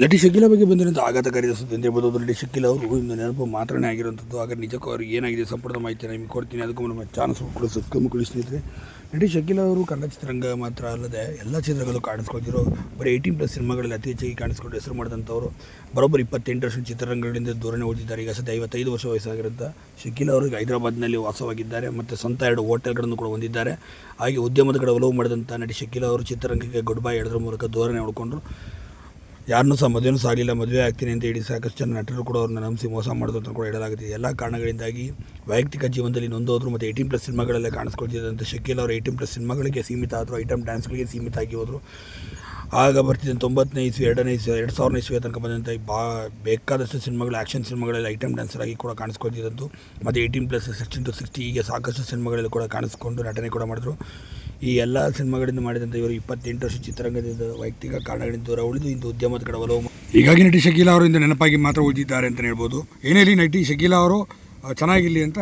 ನಟಿ ಶಕೀಲ ಬಗ್ಗೆ ಬಂದಿರುವಂಥ ಆಘಾತಕಾರಿ ಸುದ್ದಿ ಅಂತ ಹೇಳ್ಬೋದು. ನಟಿ ಶಕೀಲ ಅವರು ಇಂದು ನೆನಪು ಮಾತ್ರನೇ ಆಗಿರುವಂಥದ್ದು. ಹಾಗೆ ನಿಜಕ್ಕೂ ಅವ್ರಿಗೆ ಏನಾಗಿದೆ ಸಂಪೂರ್ಣ ಮಾಹಿತಿ ನಿಮಗೆ ಕೊಡ್ತೀನಿ. ಅದಕ್ಕೂ ನಮ್ಮ ಚಾನ್ಸ್ ಕೂಡ ಮಾಡಿ ಸ್ನೇಹಿತರೆ. ನಟಿ ಶಕೀಲ ಅವರು ಕನ್ನಡ ಚಿತ್ರರಂಗ ಮಾತ್ರ ಅಲ್ಲದೆ ಎಲ್ಲ ಚಿತ್ರಗಳು ಕಾಣಿಸ್ಕೊಳ್ತಿರೋ ಬರೀ ಏಯ್ಟೀನ್ ಪ್ಲಸ್ ಸಿನಿಮಾಗಳಲ್ಲಿ ಅತಿ ಹೆಚ್ಚಾಗಿ ಕಾಣಿಸ್ಕೊಂಡು ಹೆಸರು ಮಾಡಿದಂಥವ್ರು ಬರೋಬ್ಬರಿ ಇಪ್ಪತ್ತೆಂಟು ವರ್ಷ ಚಿತ್ರರಂಗಗಳಿಂದ ದೂರನೇ ಓದಿದ್ದಾರೆ ಈಗ ಸದ್ಯ ಐವತ್ತೈದು ವರ್ಷ ವಯಸ್ಸಾಗಿರುತ್ತೆ ಶಕೀಲ ಅವರು ಹೈದರಾಬಾದ್ನಲ್ಲಿ ವಾಸವಾಗಿದ್ದಾರೆ ಮತ್ತು ಸ್ವಂತ ಎರಡು ಹೋಟೆಲ್ಗಳನ್ನು ಕೂಡ ಹೊಂದಿದ್ದಾರೆ. ಹಾಗೆ ಉದ್ಯಮದ ಕಡೆ ಒಲವು ಮಾಡಿದಂಥ ನಟಿ ಶಕೀಲ ಅವರು ಚಿತ್ರರಂಗಕ್ಕೆ ಗುಡ್ ಬೈ ಹೇಳೋದ್ರ ಮೂಲಕ ದೂರನೇ ಉಳ್ಕೊಂಡ್ರು. ಯಾರನ್ನೂ ಸಹ ಮದುವೆನೂ ಸಾಲಿಲ್ಲ ಮದುವೆ ಆಗ್ತೀನಿ ಅಂತ ಹೇಳಿ ಸಾಕಷ್ಟು ಜನ ನಟರು ಕೂಡ ಅವ್ರನ್ನ ನಂಬಿಸಿ ಮೋಸ ಮಾಡೋದು ಅಂತ ಕೂಡ ಹೇಳಲಾಗುತ್ತೆ. ಎಲ್ಲ ಕಾರಣಗಳಿಂದಾಗಿ ವೈಯಕ್ತಿಕ ಜೀವನದಲ್ಲಿ ನೊಂದೋದ್ರು ಮತ್ತು ಏಯ್ಟೀನ್ ಪ್ಲಸ್ ಸಿನಿಮಾಗಳಲ್ಲೇ ಕಾಣಿಸ್ಕೊಳ್ತಿದ್ದಂಥ ಶಕೀಲ್ ಅವರು ಏಯ್ಟೀನ್ ಪ್ಲಸ್ ಸಿನಿಮಾಗಳಿಗೆ ಸೀಮಿತ ಆದರು, ಐಟಮ್ ಡ್ಯಾನ್ಸ್ಗಳಿಗೆ ಸೀಮಿತ ಆಗಿ ಹೋದರು. ಆಗ ಬರ್ತಿದ್ದ ತೊಂಬತ್ತನೇ ಇಸ್ವಿ, ಎರಡನೇ ಇಸ್ವಿ, ಎರಡು ಸಾವಿರನೇ ಇಸ್ವಿ ತನಕ ಬಂದಂಥ ಬಾ ಬೇಕಾದಷ್ಟು ಸಿನಿಮಾಗಳು ಆ್ಯಕ್ಷನ್ ಸಿನಿಮಾಗಳಲ್ಲಿ ಐಟಮ್ ಡ್ಯಾನ್ಸರ್ ಆಗಿ ಕೂಡ ಕಾಣಿಸ್ಕೊಳ್ತಿದ್ದಂತು ಮತ್ತು ಏಯ್ಟೀನ್ ಪ್ಲಸ್ ಟು ಸಿಕ್ಸ್ಟಿ ಹೀಗೆ ಸಾಕಷ್ಟು ಸಿನಿಮಾಗಳಲ್ಲಿ ಕೂಡ ಕಾಣಿಸ್ಕೊಂಡು ನಟನೆ ಕೂಡ ಮಾಡಿದ್ರು. ಈ ಎಲ್ಲ ಸಿನಿಮಾಗಳಿಂದ ಮಾಡಿದಂಥ ಇವರು ಇಪ್ಪತ್ತೆಂಟು ವರ್ಷ ಚಿತ್ರರಂಗದಿಂದ ವೈಯಕ್ತಿಕ ಕಾರಣಗಳಿಂದ ದೂರ ಉಳಿದು ಇಂದು ಉದ್ಯಮದ ಕಡೆ ಒಲವು ಹೀಗಾಗಿ ನಟಿ ಶಕೀಲಾ ಅವರಿಂದ ನೆನಪಾಗಿ ಮಾತ್ರ ಉಳಿದಿದ್ದಾರೆ ಅಂತ ಹೇಳ್ಬೋದು. ಏನೇ ನಟಿ ಶಕೀಲಾ ಅವರು ಚೆನ್ನಾಗಿರಲಿ ಅಂತ